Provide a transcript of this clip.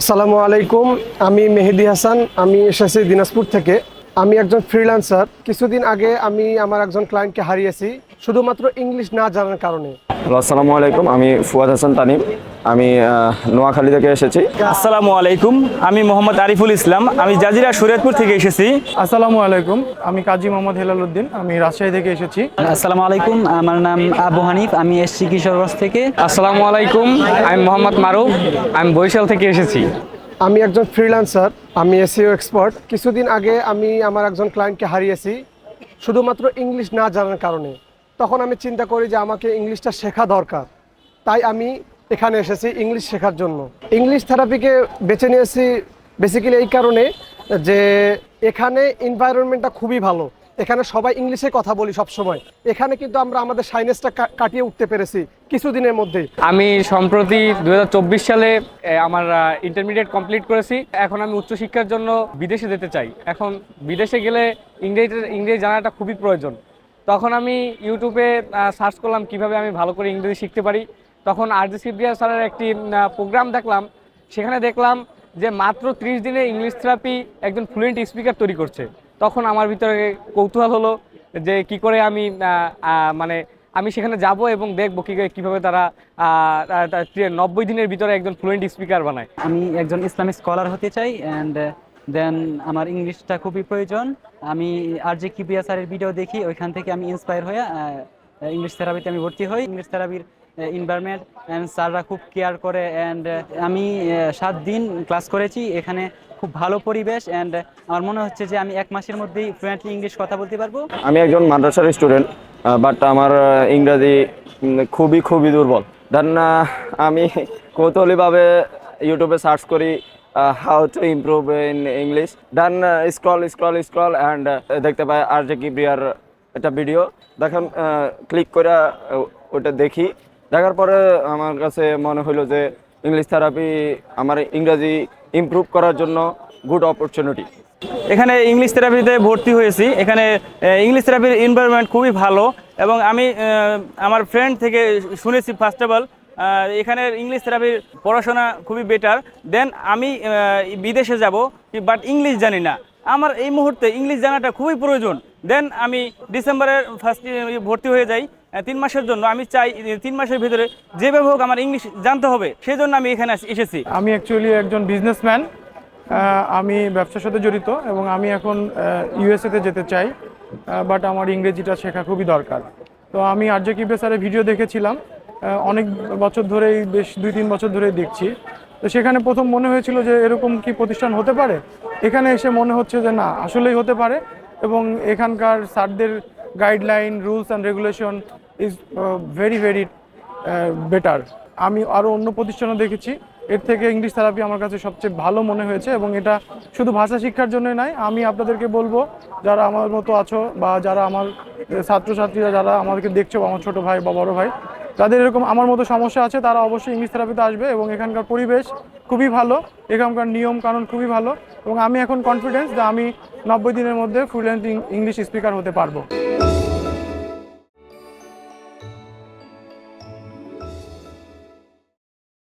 আসসালামু আলাইকুম, আমি মেহেদি হাসান, আমি এসেছি দিনাজপুর থেকে। আমি একজন ফ্রিল্যান্সার কিছুদিন আগে আমি আমার একজন ক্লায়েন্টকে হারিয়েছি। শুধুমাত্র ইংলিশ না জানার কারণে। আসসালামু আলাইকুম, আমি ফুয়াদ হাসান তানিম। আমি নোয়াখালী থেকে এসেছি। আসসালামু আলাইকুম আমি মোহাম্মদ আরিফুল ইসলাম। আমি জাজিরা শরীয়তপুর থেকে এসেছি। আসসালামু আলাইকুম আমি কাজী মোহাম্মদ হেলাল উদ্দিন আমি রাজশাহী থেকে এসেছি। আসসালামু আলাইকুম আমার নাম আবু হানিফ আমি এসছি কিশোরগঞ্জ থেকে। আসসালামু আলাইকুম আমি মোহাম্মদ মারুফ আমি বরিশাল থেকে এসেছি। আমি একজন ফ্রিল্যান্সার আমি এসিও এক্সপার্ট কিছুদিন আগে আমি আমার একজন ক্লায়েন্টকে হারিয়েছি শুধুমাত্র ইংলিশ না জানার কারণে। তখন আমি চিন্তা করি যে আমাকে ইংলিশটা শেখা দরকার। তাই আমি এখানে এসেছি ইংলিশ শেখার জন্য। ইংলিশ থেরাপিকে বেছে নিয়েছি বেসিক্যালি এই কারণে যে এখানে এনভায়রনমেন্টটা খুবই ভালো। এখানে সবাই ইংলিশে কথা বলি সবসময়। এখানে কিন্তু আমরা আমাদের সাইনেসটা কাটিয়ে উঠতে পেরেছি কিছুদিনের মধ্যে আমি সম্প্রতি দু হাজার চব্বিশ সালে আমার ইন্টারমিডিয়েট কমপ্লিট করেছি। এখন আমি উচ্চশিক্ষার জন্য বিদেশে যেতে চাই। এখন বিদেশে গেলে ইংরেজি ইংরেজি জানাটা খুবই প্রয়োজন। তখন আমি ইউটিউবে সার্চ করলাম কীভাবে আমি ভালো করে ইংরেজি শিখতে পারি। তখন আর জি সিপ্রিয়া স্যারের একটি প্রোগ্রাম দেখলাম। সেখানে দেখলাম যে মাত্র ত্রিশ দিনে ইংলিশ থেরাপি একজন ফ্লুয়েন্ট স্পিকার তৈরি করছে। তখন আমার ভিতরে কৌতূহল হলো যে কি করে আমি মানে আমি সেখানে যাব এবং দেখব কি কীভাবে তারা নব্বই দিনের ভিতরে একজন ফ্লুয়েন্ট স্পিকার বানায়। আমি একজন ইসলামিক স্কলার হতে চাই অ্যান্ড দেন আমার ইংলিশটা খুবই প্রয়োজন। আমি আর যে কিপ্রিয়া স্যারের ভিডিও দেখি, ওইখান থেকে আমি ইন্সপায়ার হয়ে ইংলিশ থেরাপিতে আমি ভর্তি হই। ইংলিশ থেরাপির ইনভায়রনমেন্ট অ্যান্ড স্যাররা খুব কেয়ার করে অ্যান্ড আমি সাত দিন ক্লাস করেছি, এখানে খুব ভালো পরিবেশ অ্যান্ড আমার মনে হচ্ছে যে আমি এক মাসের মধ্যেই ফ্লুয়েন্টলি ইংলিশ কথা বলতে পারব। আমি একজন মাদ্রাসার স্টুডেন্ট বাট আমার ইংরাজি খুবই খুবই দুর্বল। দেন আমি কৌতূহলীভাবে ইউটিউবে সার্চ করি how to improve in English then scroll scroll scroll and দেখতে পাই আর যে কিপ্রিয়ার একটা ভিডিও দেখেন ক্লিক করে ওটা দেখি। দেখার পরে আমার কাছে মনে হলো যে ইংলিশ থেরাপি আমার ইংরাজি ইমপ্রুভ করার জন্য গুড অপরচুনিটি এখানে ইংলিশ থেরাপিতে ভর্তি হয়েছি। এখানে ইংলিশ থেরাপির এনভায়রনমেন্ট খুবই ভালো এবং আমি আমার ফ্রেন্ড থেকে শুনেছি ফার্স্ট অফ অল এখানের ইংলিশ থেরাপির পড়াশোনা খুবই বেটার দেন আমি বিদেশে যাব বাট ইংলিশ জানি না। আমার এই মুহূর্তে ইংলিশ জানাটা খুবই প্রয়োজন। দেন আমি ডিসেম্বরের ফার্স্ট ভর্তি হয়ে যাই। তিন মাসের জন্য আমি চাই তিন মাসের ভিতরে যেভাবে হোক আমার ইংলিশ জানতে হবে সেই জন্য আমি এখানে এসেছি। আমি অ্যাকচুয়ালি একজন বিজনেসম্যান আমি ব্যবসার সাথে জড়িত এবং আমি এখন ইউএসএতে যেতে চাই বাট আমার ইংরেজিটা শেখা খুবই দরকার। তো আমি আর্য কিপে স্যারের ভিডিও দেখেছিলাম অনেক বছর ধরেই, বেশ দুই তিন বছর ধরেই দেখছি। তো সেখানে প্রথম মনে হয়েছিল যে এরকম কি প্রতিষ্ঠান হতে পারে? এখানে এসে মনে হচ্ছে যে না, আসলেই হতে পারে এবং এখানকার স্যারদের guideline rules and regulation is very very better আমি আরও অন্য প্রতিষ্ঠানও দেখেছি। এর থেকে ইংলিশ থেরাপি আমার কাছে সবচেয়ে ভালো মনে হয়েছে এবং এটা শুধু ভাষা শিক্ষার জন্য নয়, আমি আপনাদেরকে বলব, যারা আমার মতো আছো বা যারা আমার ছাত্রছাত্রীরা যারা আমাদেরকে দেখছ আমার ছোটো ভাই বা বড় ভাই যাদের এরকম আমার মতো সমস্যা আছে, তারা অবশ্যই ইংলিশ থেরাপিতে আসবে এবং এখানকার পরিবেশ খুবই ভালো, এখানকার নিয়ম কানুন খুবই ভালো এবং আমি এখন কনফিডেন্স যে আমি নব্বই দিনের মধ্যে ফ্লুয়েন্ট ইংলিশ স্পিকার হতে পারব।